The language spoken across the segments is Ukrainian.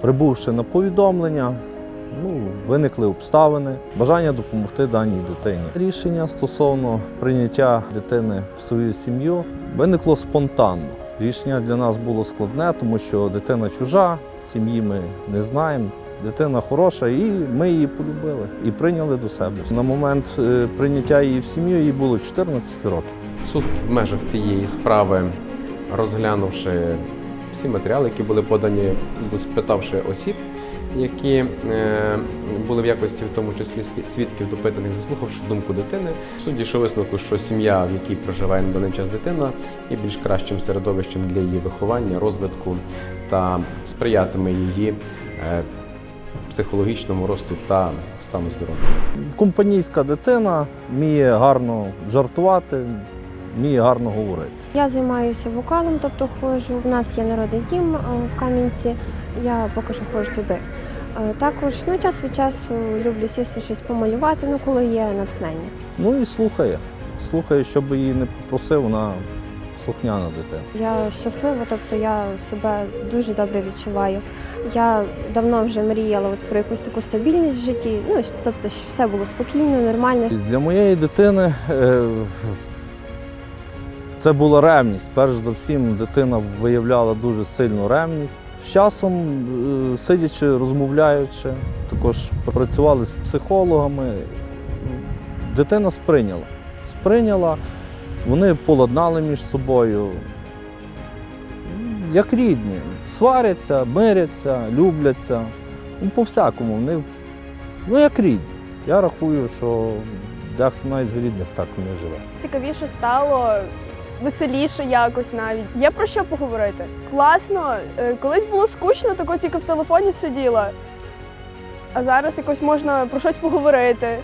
Прибувши на повідомлення, ну, виникли обставини, бажання допомогти даній дитині. Рішення стосовно прийняття дитини в свою сім'ю виникло спонтанно. Рішення для нас було складне, тому що дитина чужа, сім'ї ми не знаємо. Дитина хороша, і ми її полюбили і прийняли до себе. На момент е, прийняття її в сім'ю їй було 14 років. Суд в межах цієї справи, розглянувши всі матеріали, які були подані, спитавши осіб, які е, були в якості, в тому числі слі- свідків допитаних, заслухавши думку дитини, суд дійшов висновку, що сім'я, в якій проживає на даний час дитина, є більш кращим середовищем для її виховання, розвитку та сприятиме її е, психологічному росту та стану здоров'я. Компанійська дитина вміє гарно жартувати, вміє гарно говорити. Я займаюся вокалом, тобто ходжу. В нас є народний дім е, в Кам'янці. Я поки що ходжу туди. Е, Також ну, час від часу люблю сісти щось помалювати, ну коли є натхнення. Ну і слухає. Слухає, що би її не попросив, вона слухняна дитина. Я щаслива, тобто я себе дуже добре відчуваю. Я давно вже мріяла от про якусь таку стабільність в житті. Ну тобто, щоб все було спокійно, нормально. Для моєї дитини е, це була ревність. Перш за всім, дитина виявляла дуже сильну ревність. З часом, е, сидячи, розмовляючи, також працювали з психологами. Дитина сприйняла. Сприйняла, вони поладнали між собою. Як рідні, сваряться, миряться, любляться. Ну, по-всякому. Вони, ну, як рідні. Я рахую, що дехто навіть з рідних так не живе. цікавіше стало, веселіше якось навіть. Є про що поговорити. Класно, Е, колись було скучно, тако тільки в телефоні сиділа. А зараз якось можна про щось поговорити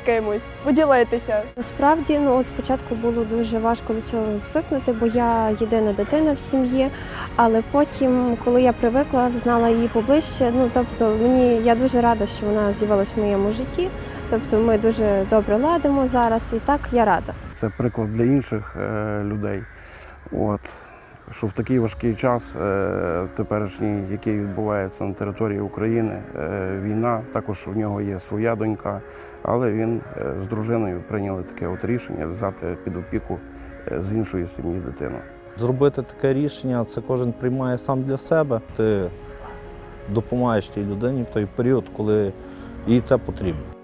з кимось, поділитися. Насправді, ну от спочатку було дуже важко до цього звикнути, бо я єдина дитина в сім'ї. Але потім, коли я привикла, знала її поближче. Ну тобто, мені я дуже рада, що вона з'явилась в моєму житті. Тобто, ми дуже добре ладимо зараз, і так я рада. Це приклад для інших е, людей. От. Що в такий важкий час е, теперішній, який відбувається на території України, е, війна, також у нього є своя донька, але він е, з дружиною прийняли таке от рішення взяти під опіку з іншої сім'ї дитину. Зробити таке рішення це кожен приймає сам для себе. Ти допомагаєш тій людині в той період, коли їй це потрібно.